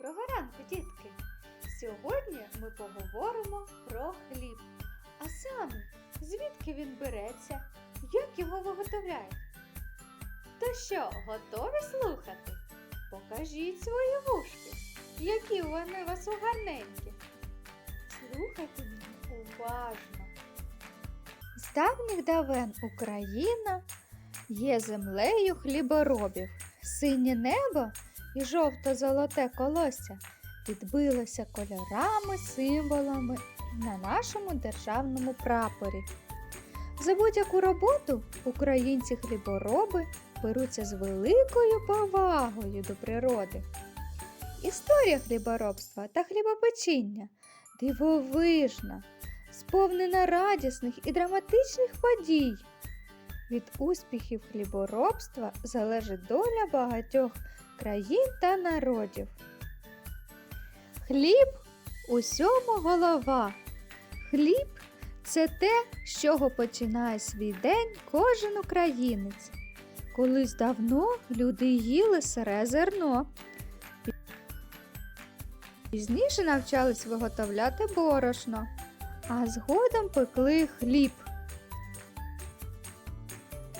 Доброго ранку, дітки! Сьогодні ми поговоримо про хліб. А саме, звідки він береться, як його виготовляють. То що, готові слухати? Покажіть свої вушки, які вони вас угарненькі. Слухайте мене уважно. З давніх давен Україна є землею хліборобів. Синє небо і жовто-золоте колосся відбилося кольорами, символами на нашому державному прапорі. За будь-яку роботу українці хлібороби беруться з великою повагою до природи. Історія хліборобства та хлібопечіння дивовижна, сповнена радісних і драматичних подій. Від успіхів хліборобства залежить доля багатьох країн та народів. Хліб усьому голова. Хліб це те, з чого починає свій день кожен українець. Колись давно люди їли сире зерно. Пізніше навчались виготовляти борошно, а згодом пекли хліб.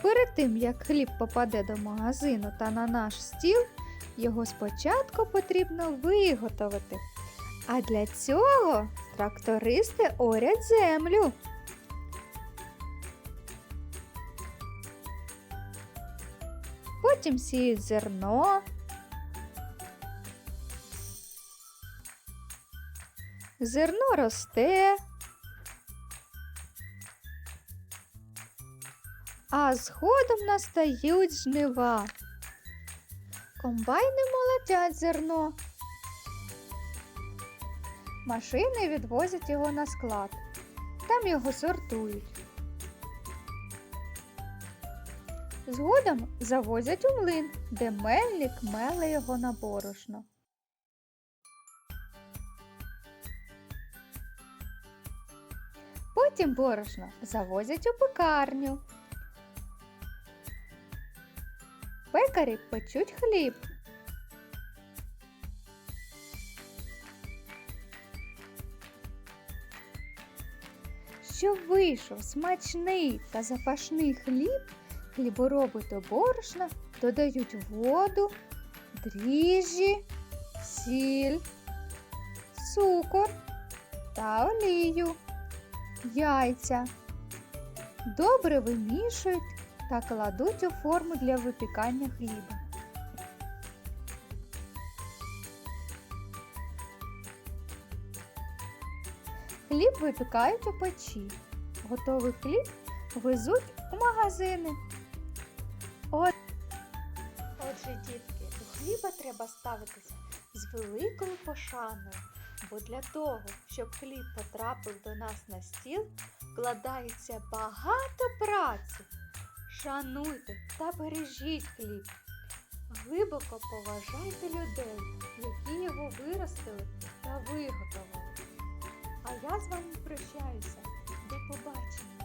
Перед тим, як хліб попаде до магазину та на наш стіл, його спочатку потрібно виготовити. А для цього трактористи орять землю. Потім сіють зерно. Зерно росте. А згодом настають жнива. Комбайни молотять зерно. Машини відвозять його на склад. Там його сортують. Згодом завозять у млин, де мельник меле його на борошно. Потім борошно завозять у пекарню. Пекарі печуть хліб. Щоб вийшов смачний та запашний хліб, хлібороби до борошна додають воду, дріжджі, сіль, цукор та олію, яйця. Добре вимішують та кладуть у форму для випікання хліба. Хліб випікають у печі. Готовий хліб везуть у магазини. От... Отже, дітки, до хліба треба ставитися з великою пошаною, бо для того, щоб хліб потрапив до нас на стіл, вкладається багато праці. Шануйте та бережіть хліб. Глибоко поважайте людей, які його виростили та виготовили. А я з вами прощаюся. До побачення!